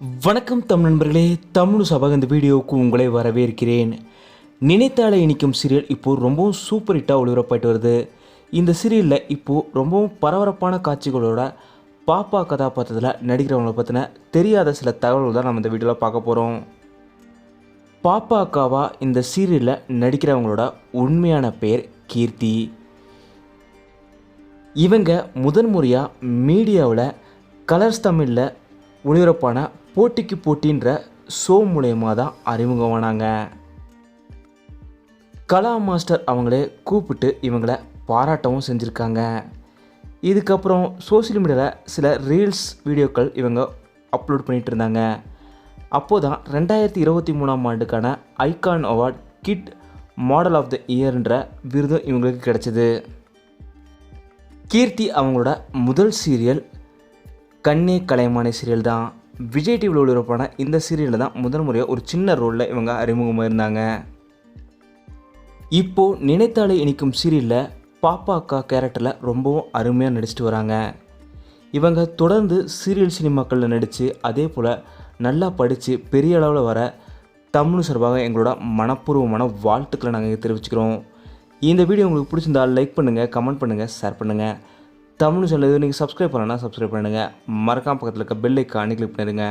வணக்கம் தமிழ் நண்பர்களே தமிழ் சபக இந்த வீடியோவுக்கு உங்களை வரவேற்கிறேன். நினைத்தாலே இனிக்கும் சீரியல் இப்போது ரொம்பவும் சூப்பர் ஹிட்டாக ஒளிபரப்பாயிட்டு வருது. இந்த சீரியலில் இப்போது ரொம்பவும் பரபரப்பான காட்சிகளோட பாப்பா கதாபாத்திரத்தில் நடிக்கிறவங்கள பற்றின தெரியாத சில தகவல்கள் தான் நம்ம இந்த வீடியோவில் பார்க்க போகிறோம் பாப்பா அக்காவா இந்த சீரியலில் நடிக்கிறவங்களோட உண்மையான பெயர் கீர்த்தி. இவங்க முதன் முறையாக மீடியாவில் கலர்ஸ் தமிழில் ஒளிபரப்பான போட்டிக்கு போட்டின்ற ஷோ மூலயமா தான் அறிமுகமானாங்க கலா மாஸ்டர் அவங்களே கூப்பிட்டு இவங்கள பாராட்டவும் செஞ்சுருக்காங்க. இதுக்கப்புறம் சோஷியல் மீடியாவில் சில ரீல்ஸ் வீடியோக்கள் இவங்க அப்லோட் பண்ணிகிட்டு இருந்தாங்க. அப்போது தான் ரெண்டாயிரத்தி இருபத்தி மூணாம் ஆண்டுக்கான icon award kid model of the இயர்ன்ற விருதும் இவங்களுக்கு கிடைச்சிது. கீர்த்தி அவங்களோட முதல் சீரியல் கண்ணே கலைமான சீரியல் தான். விஜய் டிவியில் ஒளிபரப்பான இந்த சீரியலில் தான் முதல் முறையாக ஒரு சின்ன ரோலில் இவங்க அறிமுகமாக இருந்தாங்க. இப்போது நினைத்தாலே இனிக்கும் சீரியலில் பாப்பா அக்கா கேரக்டரில் ரொம்பவும் அருமையாக நடிச்சிட்டு வராங்க. இவங்க தொடர்ந்து சீரியல் சினிமாக்களில் நடித்து அதே போல் நல்லா படித்து பெரிய அளவில் வர தமிழ் சார்பாக எங்களோட மனப்பூர்வமான வாழ்த்துக்களை நாங்கள் தெரிவிச்சுக்கிறோம். இந்த வீடியோ உங்களுக்கு பிடிச்சிருந்தா லைக் பண்ணுங்கள் கமெண்ட் பண்ணுங்கள் ஷேர் பண்ணுங்கள் தமிழ் சேனல் நீங்கள் சப்ஸ்கிரைப் பண்ணலன்னா சப்ஸ்கிரைப் பண்ணுங்கள் மறக்காம பக்கத்தில் இருக்க பெல் ஐக்கானே கிளிக் பண்ணிடுங்க.